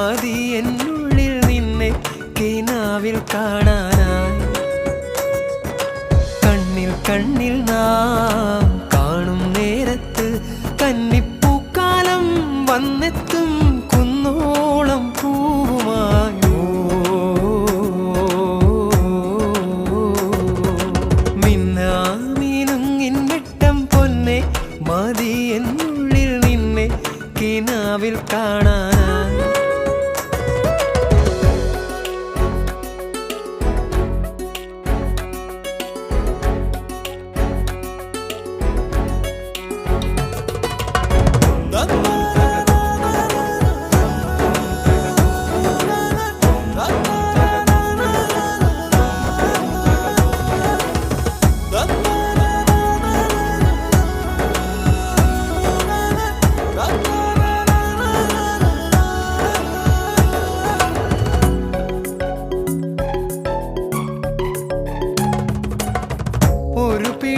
മതി എന്നുള്ളിൽ നിന്നെ കിനാവിൽ കാണാനായി. കണ്ണിൽ കണ്ണിൽ നാം കാണും നേരത്ത് കന്നിപ്പൂക്കാലം വന്നെത്തും കുന്നോളം പൂവുമായോ. മിന്നാമീനുങ്ങിൻ വെട്ടം പൊന്നെ മതി എന്നുള്ളിൽ നിന്നെ കിനാവിൽ കാണാനായി.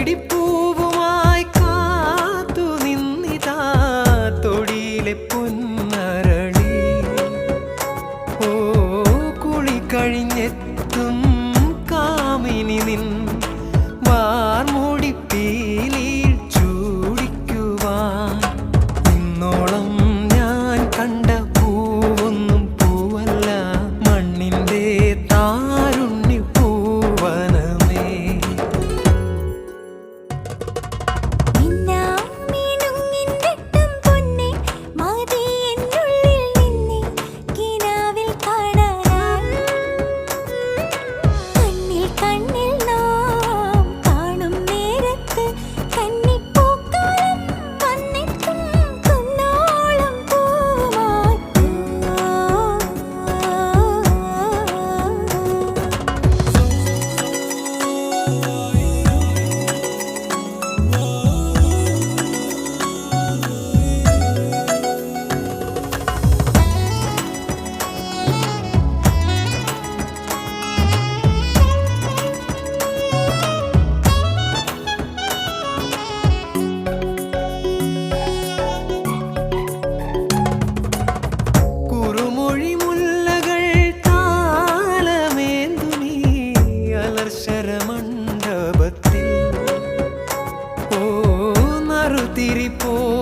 பிடிப்ப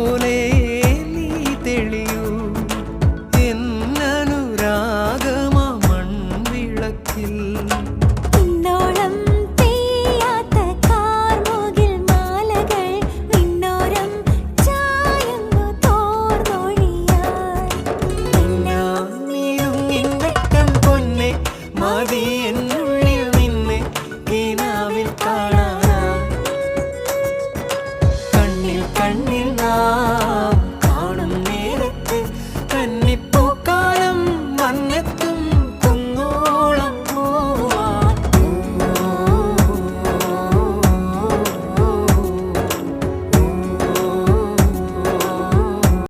പോലെ നീ തെളിയൂ. എന്നനുരാഗമ മൺവിളക്കിൽ. ഇന്നോളം പെയ്യാത്ത കാർമുകിൽ മാലകൾ വിണ്ണോരം ചായുന്നു തോർന്നൊഴിയാൻ. പൊന്നെ മതി എന്ന